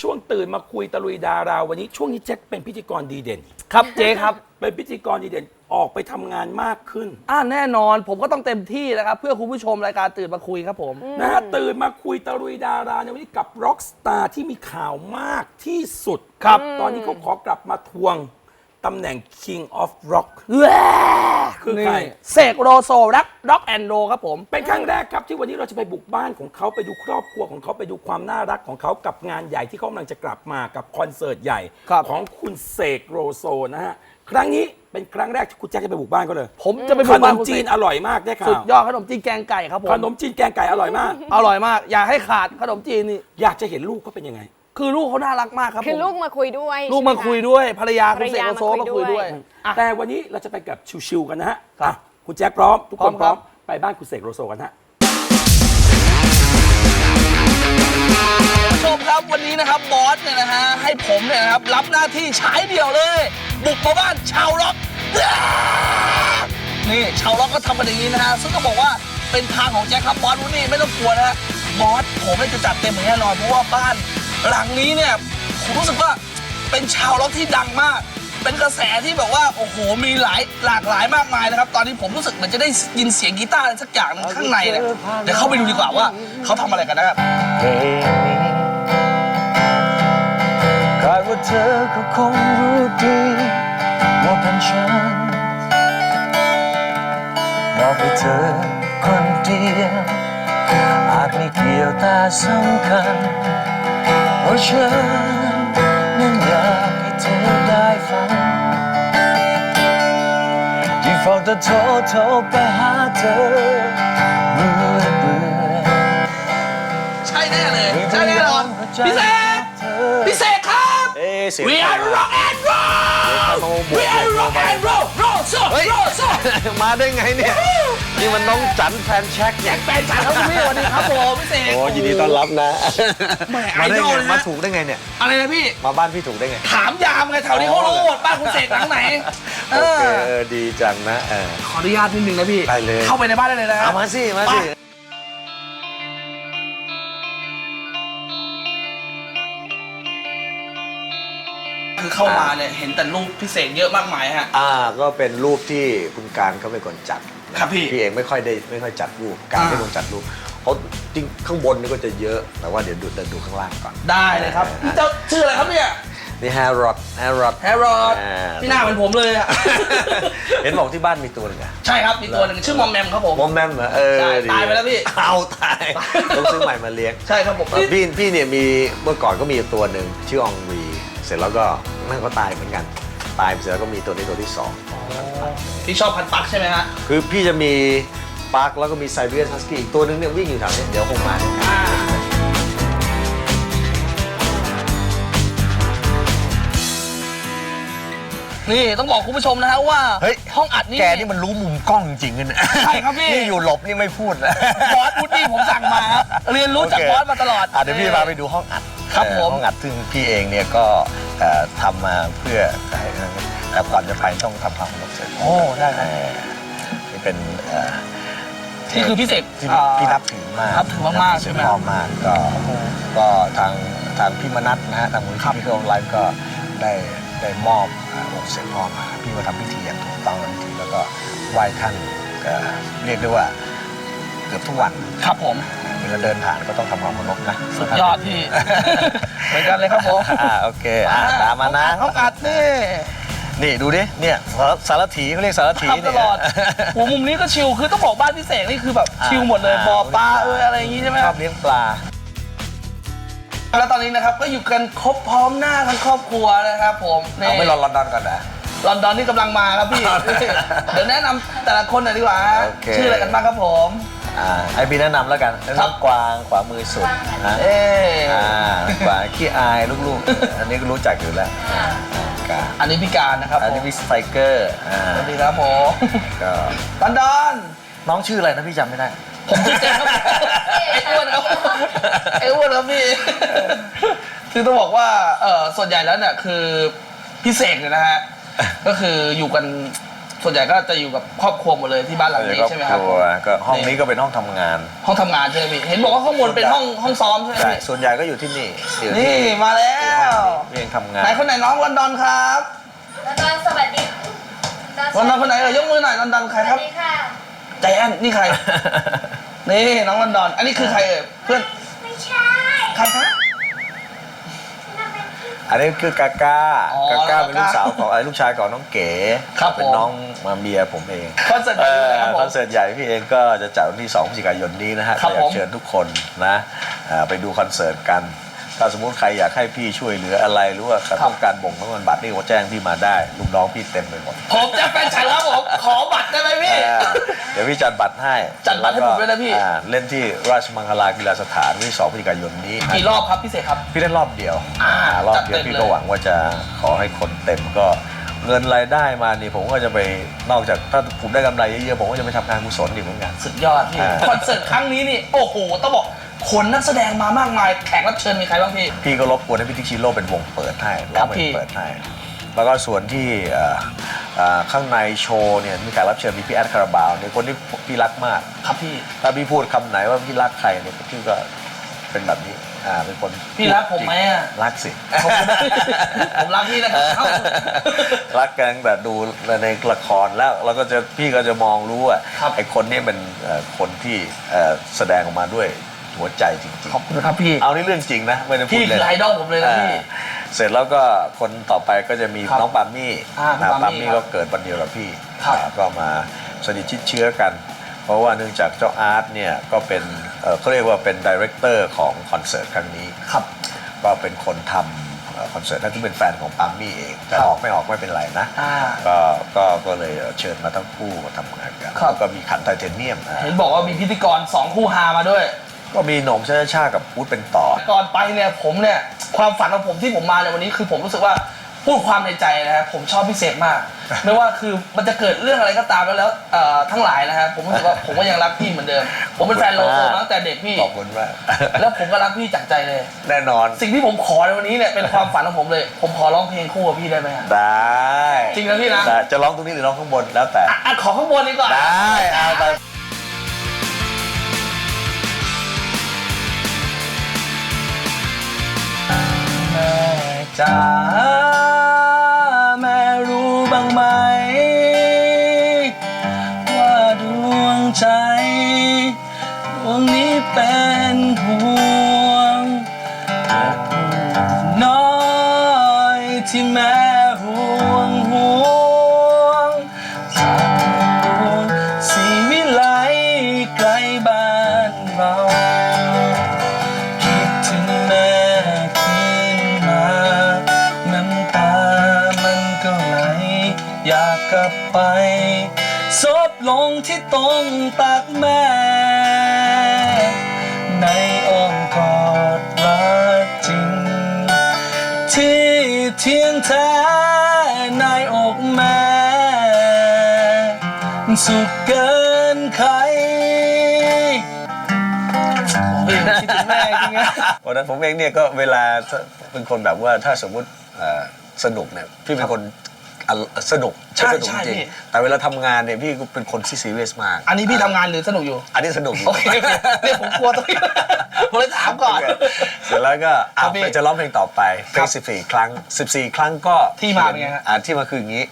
ช่วงตื่นมาคุยตะลุยดาราวันนี้ช่วงนี้แจ็คเป็นพิธีกรดีเด่น ครับเจ๊ครับ เป็นพิธีกรดีเด่นออกไปทำงานมากขึ้นอ่าแน่นอนผมก็ต้องเต็มที่นะครับ เพื่อคุณผู้ชมรายการตื่นมาคุยครับผม นะฮะตื่นมาคุยตะลุยดาราในวันนี้กับร็อกสตาร์ที่มีข่าวมากที่สุดครับ ตอนนี้เขาขอกลับมาทวง ตำแหน่ง King of Rock แหว่คือใครนี่เสกโรโซรักร็อกแอนโรครับผม เป็นครั้งแรกครับที่วันนี้เราจะไปบุกบ้านของเขาไปดูครอบครัวของเขาไปดูความน่ารักของเขากับงานใหญ่ที่เขากำลังจะกลับมากับคอนเสิร์ตใหญ่ ครับ ของคุณเสกโรโซนะฮะ ครั้งนี้เป็นครั้งแรกที่คุณแจ็คจะไปบุกบ้านเขาเลยผมจะไปขบุกนบ้านมคุณจีเสนกอร่อยมากได้ข่าสุดวยอดขนมจีนแกงไก่ครับผมขนมจีนแกงไก่อร่อยมาก อร่อยมาก อย่าให้ขาดขนมจีนนี่ อยากจะเห็นลูกเขาเป็นยังไง คือลูกเขาน่ารักมากครับคือผมลูกมาคุยด้วยลูกมาใช่ไห คุยด้วยภรรยาคุณภรรเสกยาโลโซมามาคุคุยยด้ด้ววยยอะ แต่วันนี้เราจะไปกับชิวๆกันนะฮะครับอะคุณแจ็คพร้อม ทุกคนพพร้ร้ออมม ไปบ้านคุณเสกโลโซกันฮะคุณผู้ชมครับวันนี้นะครับบอสเนี่ยนะฮะให้ผมเนี่ยนะครับรับหน้าที่ฉายเดี่ยวเลย บุกมาบ้านชาวร็อกนี่ชาวร็อกก็ทำมาอย่างนี้นะฮะซึ่งก็บอกว่าเป็นทางของแจ็คครับบอสวันนี้ไม่ต้องกลัวนะฮะบอสผมเนี่ยจะจัดเต็มอย่างแน่นอนเพราะว่าบ้าน หลังนี้เนี่ยผมรู้สึกว่าเป็นชาวร็อกที่ดังมาก เป็นกระแสที่แบบว่าโอ้โหมีหลายหลากหลายมากมายนะครับ ตอนนี้ผมรู้สึกเหมือนจะได้ยินเสียงกีตาร์อะไรสักอย่างหนึงข้างในเนี่ยเดี๋ยวเข้าไปดูดีกว่าว่าเขาทำอะไรกันนะครับ เพลงนี้คาดว่าเธอก็คงรู้ดีว่าเป็นฉันบอกให้เธอคนเดียวอาจไม่เกี่ยวแต่สำคัญ เพราะฉันนั้นอยากให้เธอได้ฟังที่เฝ้าแต่โทรโทรไปหาเธอเบื่อเบื่อใช่แน่เลย ใช่แน่นอนพี่เสกพี่เสกครับ เอ๊ะเสียง We are rock and roll We are rock and roll roll so roll so มาได้ไงเนี่ย นี่มันน้องจันแฟนแช็คเนี่ยแฟนฉันครับคุณพี่สวัสดีครับผมพี่เสกโอ้ยินดีต้อนรับนะ แหมไอมาได้ดอลไงเลยมานะถูกได้ไงเนี่ย อะไรนะพี่ มาบ้านพี่ถูกได้ไง ถามยามไงแถวนี้เขารู้หมดบ้านคุณเสกหลังไหนเอโอเคอเออดีจังนะเออ ขออนุญาตนิดนึงนะพี่ ได้เลย เข้าไปในบ้านได้เลยนะเอามาสิมาสิคือเข้ามาเนี่ยเห็นแต่รูปพี่เสกเยอะมากมายฮะ อ่าก็เป็นรูปที่คุณการเขาเป็นคนจัดนะ ครับพี่พี่เองไม่ค่อยได้ไม่ค่อยจัดรูปการอ่าเป็นคนจัดรูปเขาจริงข้างบนนี่ก็จะเยอะแต่ว่าเดี๋ยวดูเดินดูข้างล่างก่อนได้เลยครับพี่เจ้าชื่ออะไรครับเนี่ยนี่แฮร์รอดแฮร์รอดแฮร์รอดพี่หน้าเหมือนผมเลยอะเห็นบอกที่บ้านมีตัวหนึงอะใช่ครับมีตัวหนึ่งชื่อมอมแมมครับผมมอมแมมเหรอเออใช่ดีตายไปแล้วพี่เอาตายต้องซื้อใหม่มาเลี้ยงใช่ครับผมพี่พี่เนี่ยมีเมื่อก่อนก็มีตัวหนึ่งชื่อองรีเสร็จแล้วก็นั่นก็ตายเหมือนกัน ตายเสร็จแล้วก็มีตัวนี้ตัวที่สองที่ชอบพันปักใช่ไหมฮะคือพี่จะมีปาร์คแล้วก็มีไซเบียนฮัสกี้อีกตัวหนึงเนี่ยวิ่งอยู่แถวนี้เดี๋ยวคงมาอ่านี่ต้องบอกคุณผู้ชมนะฮะว่าเฮ้ยห้องอัดนี่แกนี่มันรู้มุมกล้องจริงๆนะใช่ครับพี่นี่อยู่หลบนี่ไม่พูดนะบอสพุดดี้ผมสั่งมาครับเรียนรู้จากโเคบอสมาตลอดอะเดี๋ยวพี่พาไปดูห้องอัด ครับเอ่อผม ห้องอัดซึ่งพี่เองเนี่ยก็เอ่อทำมาเพื่อให้แต่ก่อนจะไปต้องทำความเคารพเสร็จโอ้ได้ครับ เอ่อนี่เป็นเอ่อนี่คือพี่เสกที่อ่าพี่นับถือมากนับถือมากๆนับถือใช่ไหมพ่อมากก็ก็ทางทางพี่มนัทนะฮะทางมูลนิธิพิเคราะห์ไลฟ์ก็ได้ได้มอบอ่าองค์เสด็จพ่อมาพี่มาทำพิธีอย่างถูกต้องทันทีแล้วก็ไหว้ท่านก็เรียกได้ว่าเกือบทุกวันครับผม เวลาเดินผ่านก็ต้องทำความเคารพนะสุดยอดพี่ เหมือนกันเลยครับผมอ่าโอเคอ่าตามมานะห้องอัดนี่ นี่ดูดิ เนี่ยสารสารถีเขาเรียกสารถีทำตเนี่ยลอดหัวมุมนี้ก็ชิล คือต้องบอกบ้านพี่เสกนี่คือแบบชิลหมดเลยอ่าบ่อปลาเอออะไรอย่างงี้ใช่ไหมชคอรับบเลี้ยงปลา แล้วตอนนี้นะครับก็อยู่กันครบพร้อมหน้าทั้งครอบครัวนะครับผมนี่เอาไม่รอลอนดอนก่อนนะลอนดอนนี่กำลังมาครับพี่เอาเลยเดี๋ยวแนะนำแต่ละคนหน่อยดีกว่าโอเคชื่ออะไรกันบ้างครับผม อ่าไอบีแนะนำแล้วกันครัน้อบงกวางขวามือสุดนะเอ๊ะอ่ากวางขี้อายลูกๆ อันนี้ก็รู้จักอยู่แล้วกาอันนี้พี่การนะครับอันผนี้มวิสไตเกอร์อ่าสวัสดีครับผมก็ลอนดอนน้องชื่ออะไรนะพี่จำไม่ได้ผมชื่อเจมส์ครับไอ้อ้วนครับไอ้อ้วนครับพี่คือต้องบอกว่าเออส่วนใหญ่แล้วเนี่ยคือพี่เสกเนี่ยนะฮะก็คืออยู่กัน ส่วนส่วนใหญ่ก็จะอยู่กับครอบครัวหมดเลยที่บ้านหลังนี้ใช่ไหมครับครัวก็ห้องนี้ก็เป็นห้องทำงาน ห้องทำงานใช่ไหมพี่เห็นบอกว่าข้างบนเป็นห้องห้องซ้อมใช่ไหมใช่พี่ส่วนใหญ่ก็อยู่ที่นี่อยู่นี่ที่มาแล้วพี่เองทำงานไหนคนไหนน้องลอนดอนครับแล้วตอนสวัสดีตอนลอนดอนคนไหนเอ่ยยกมือหน่อยลอนดอนใครสครัวับสดีค่ะใจแอนนี่ใครนี่น้องลอนดอน อันนี้คือใครเอ่ยเพื่อนไม่ใช่ใครคะนั่นเป็นพี่ อันนี้คือกาก้าอ๋อกาก้าแล้วเป็นลูกสาวของไอ้ลูกชายของน้องเก๋ครับเป็นผมน้องมาเมียผมเองคอนเสิร์ตใหเอญ่เลยอครับผคอมนเสิร์ตใหญ่พี่เองก็จะจัดวันที่2พฤศจิกายนนี้นะฮะครัก็บอยาผกมเชิญทุกคนนะเอ่อไปดูคอนเสิร์ตกันถ้าสมมุติใครอยากให้พี่ช่วยเหลืออะไรหรือว่าต้องการบ่งน้ำมันบัตรนี่ก็แจ้งพี่มาได้ ลูกน้องพี่เต็มไปหมด ผมจะเป็นฉันครับผม ขอบัตรได้ไหมพี่ เออเดี๋ยวพี่จัดบัตรให้จัดบัตรให้ผมด้วยนะพี่ อ่าเล่นที่ราชมังคลากีฬาสถานวันที่2พฤศจิกายนนี้กี่รอบครับพี่เสกครับ พี่เล่นรอบเดียวอ่าอ่ารอบจัดเดียวเต็มพี่เลยก็หวังว่าจะขอให้คนเต็มก็เงินรายได้มานี่ผมก็จะไปนอกจากถ้าผมได้กำไรเยอะๆผมก็จะไปทำงานกุศลอีกเหมือนกัน สุดยอดพี่อ่า คอนเสิร์ตครั้งนี้นี่โอ้โหต้องบอกคนนักแสดงมามากมายแขกรับเชิญมีใครบ้างพี่ พี่ก็รบกวนให้พี่ทิกชิโร่เป็นวงเปิดให้ครัร้องบเพพี่ลงเปิดให้แล้วก็ส่วนที่เอ่อเอ่อ ข้างในโชว์เนี่ยมีการรับเชิญมีพี่แอดคาราบาวเนี่ยคนที่พี่รักมากครับพี่ถ้าพี่พูดคำไหนว่าพี่รักใครเนี่ยพี่ก็เป็นแบบนี้อ่าเป็นคนพี่รักผมไหมอะรักสิผมผมรักพี่นะครับรักกันตั้งแต่ดูในละครแล้วเราก็จะพี่ก็จะมองรู้ว่าครับ ไอ้คนเนี้เป็นเอ่อคนที่เอ่อแสดงออกมาด้วยหัวใจจริงขอบคุณครับพี่ ๆ เอานี่เรื่องจริงนะไม่ได้พูพี่ดเล่คืนอไอดอลผมเลยนะพี่อ่า เสร็จแล้วก็คนต่อไปก็จะมีครับน้องปามี่อ่านะน้องปาปามี่มี่ครัก็บเกิดวันเดียวกับพี่ครับ อ่าก็มาสนิทชิดเชื้อกัน เพราะว่าเนื่องจากเจ้าอาร์ตเนี่ยก็เป็นเอ่อเขาเรียกว่าเป็นดีเรคเตอร์ของคอนเสิร์ตครั้งนี้ ครับ ก็เป็นคนทำเอ่อคอนเสิร์ตนั่นที่เป็นแฟนของปามี่เองแต่ครับ ออกไม่ออกไม่เป็นไรนะ อ่า ก็ก็ก็เลยเชิญมาทั้งคู่มาทำงานกันครับ แล้วก็มีขันไทเทเนียมนะเห็นบอกว่ามีพิธีกรสองคู่ฮามาด้วย ก็มีโหน่งชาชากับพูดเป็นต่อ ก่อนไปเนี่ยผมเนี่ยความฝันของผมที่ผมมาในวันนี้คือผมรู้สึกว่าพูดความในใจนะครับผมชอบพิเศษมาก ไม่ว่าคือมันจะเกิดเรื่องอะไรก็ตามแล้วแล้วเอ่อทั้งหลายนะครับผมรู้สึกว่าผมก็ยังรักพี่เหมือนเดิม ผมเป็นแฟนโลโซมาตั้งแต่เด็กพี่ ขอบคุณมากแล้วผมก็รักพี่จากใจเลย แน่นอนสิ่งที่ผมขอในวันนี้เนี่ยเป็นความฝันของผมเลย ผมขอร้องเพลงคู่กับพี่ได้ไหมฮะได้จริงนะพี่นะได้จะร้องตรงนี้หรือร้องข้างบนแล้วแต่อะอะขอข้างบนดีกว่า ได้เอาไป จ๋าแม่รู้บ้างไหม ว่าดวงใจดวงนี้เป็นห่วงแต่ผู้น้อยที่แม่ ซบลงที่ตรงตักแม่ ในอ้อมกอดรักจริง ที่เทียงแท้ในอกแม่ สุขเกินใครคิดถึงแม่จริงๆนะวันนั้นผมเองเนี่ยก็เวลาเป็นคนแบบว่าถ้าสมมุติสนุกเนี่ยพี่เป็นคน อะสนุกใช่สนุกใช่จริงพี่ แต่เวลาทำงานเนี่ยพี่ก็เป็นคนที่ซีเรียสมากอันนี้พี่ทำงานหรือสนุกอยู่ อันนี้สนุกอยู่โอเคโอเคเนี่ยผมกลัวตรงนี้ผมเลยถามก่อน เสร็จแล้วก็ครัอะบพี่ไปจะร้องเพลงต่อไปเพลครังบ14ครั้ง14ครั้งก็ที่มาเป็นไงฮะ อะที่มาคืออย่างนี้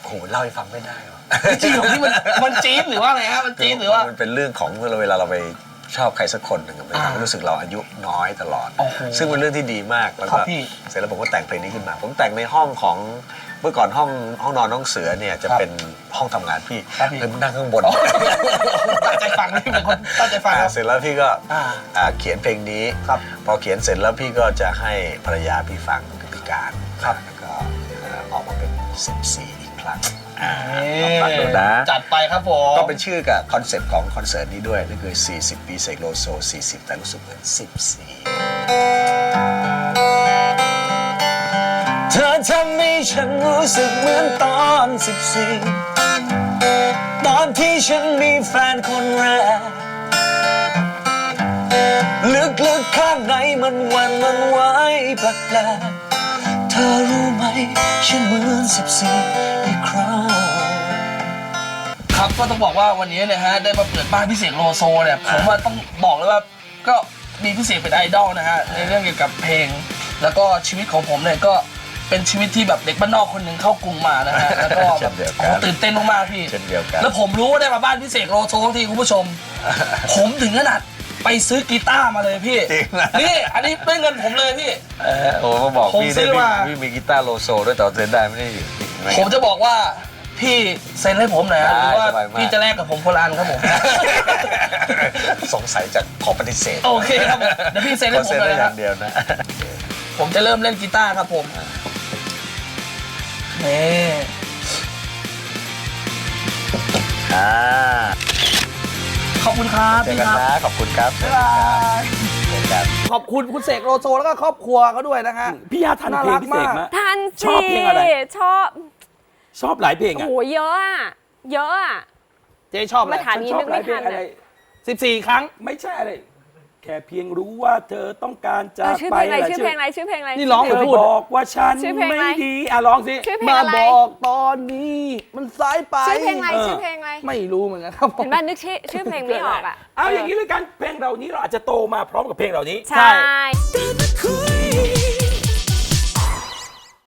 โอ้โหเล่าให้ฟังไม่ได้หรอ จริงเหรอที่มันมันจี๊ดหรือว่าอะไรฮะมันจี๊ดหรือว่ามันเป็นเรื่องของเมื่อเวลาเราไปชอบใครสักคนหนึ่งมันอ่าทำให้รู้สึกเราอายุน้อยตลอด โอ้โหซึ่งเป็นเรื่องที่ดีมากแล้วครัก็บพี่เสร็จแล้วผมก็แต่งเพลงนี้ขึ้นมา ผมแต่งในห้องของ เมื่อก่อนห้องห้องนอนน้องเสือเนี่ยจะครับเป็นห้องทำงานพี่ครับพี่ เลยนั่งข้างบนตั้งใจฟังนี่เป็นคนตั้งใจฟังอ่าครับ เสร็จแล้วพี่ก็อ่าอ่าเขียนเพลงนี้ครับพอเขียนเสร็จแล้วพี่ก็จะให้ภรรยาพี่ฟังคือพิการครับ แล้วก็เอ่อออกมาเป็น 14 อีกครั้งนี่ฟังดูนะ จัดไปครับผม ก็เป็นชื่อกับคอนเซปต์ของคอนเสิร์ตนี้ด้วยนั่นคือ 40 ปีเสกโลโซ 40 แต่รู้สึกเหมือน 14 เธอทำให้ ฉันรู้สึกเหมือนตอน14ตอนที่ฉันมีแฟนคนแรก ลึกๆข้างในมันหวันมันไหวแปลกๆเธอรู้ไหม ฉันเหมือน14อีกครั้งก็ต้องบอกว่าวันนี้เนี่ยฮะได้มาเปิดบ้านพิเศษโลโซเนี่ยผมว่าต้องบอกเลยว่าก็มีพิเศษเป็นไอดอลนะฮะในเรื่องเกี่ยวกับเพลง แล้วก็ชีวิตของผมเนี่ยก็ เป็นชีวิตที่แบบเด็กบ้านนอกคนหนึ่งเข้ากรุงมานะฮะแล้วก็เช่แบบนเดียวกัน โอ้โหตื่นเต้นมากๆพี่ เช่นเดียวกันแล้วผมรู้ว่าได้มาบ้านพิเศษโลโซทั้งทีคุณผู้ชม ผมถึงขนาดไปซื้อกีตาร์มาเลยพี่จริงนะ นี่อันนี้ด้วยเงินผมเลยพี่ เออโอ้มาบอกผมพี่ซื้ได้อพี่มา พี่มีกีตาร์โลโซด้วยแต่ว่าเซ็นได้ไม่ได้อยู่ไม่ ผมจะบอกว่าพี่เซ็นให้ผมหน่อยฮะหได้รือว่าสบายมาก พี่จะแลกกับผมคนละอันครับผม สงสัยจะขอปฏิเสธโอเคครับผมเดี๋ยวพี่เซ็นให้ขอผมเซ็นหน่อยได้นะอครัย่าบงเดียวนะ ผมจะเริ่มเล่นกีตาร์ครับผม นี่อ่าขอบคุณครับเจอพี่กันครับ นะขอบคุณครับบ๊ายบาย เจอกัน ขอบคุณคุณเสกโลโซแล้วก็ครอบครัวเขาด้วยนะฮะ พี่ยาทันเพลงพิเศษไหมทันชอบเพลงอะไร ชอบชอบหลายเพลงโอ้อะ โหเยอะอะเยอะอะ เจ๊ชอบอะไรมาถามนี้ชอบนึกหลาไม่ยเพลทังนอะไรเลยสิบสี่ครั้ง ไม่ใช่อะไร แค่เพียงรู้ว่าเธอต้องการจะเออชื่อไปเพลงอะไระชื่อเพลงอะไรชื่อเพลงอะไร นี่ร้อง เธหรือพูดบอกว่าฉันชื่อเพลงอะไร ไม่ดีอะร้องสิ ชื่อเพลงมาอะไร บอกตอนนี้มันสายไปชื่อเพลงอะไรเออ ชื่อเพลงอะไรไม่รู้เหมือนกันครับผมเห็นบ้านนึกชื่อชื่อเพลงไม่ออกอะเอาอย่างนี้เลยกันเพลงเหล่านี้เราอาจจะโตมาพร้อมกับเพลงเหล่านี้ ใช่ตื่นมาคุย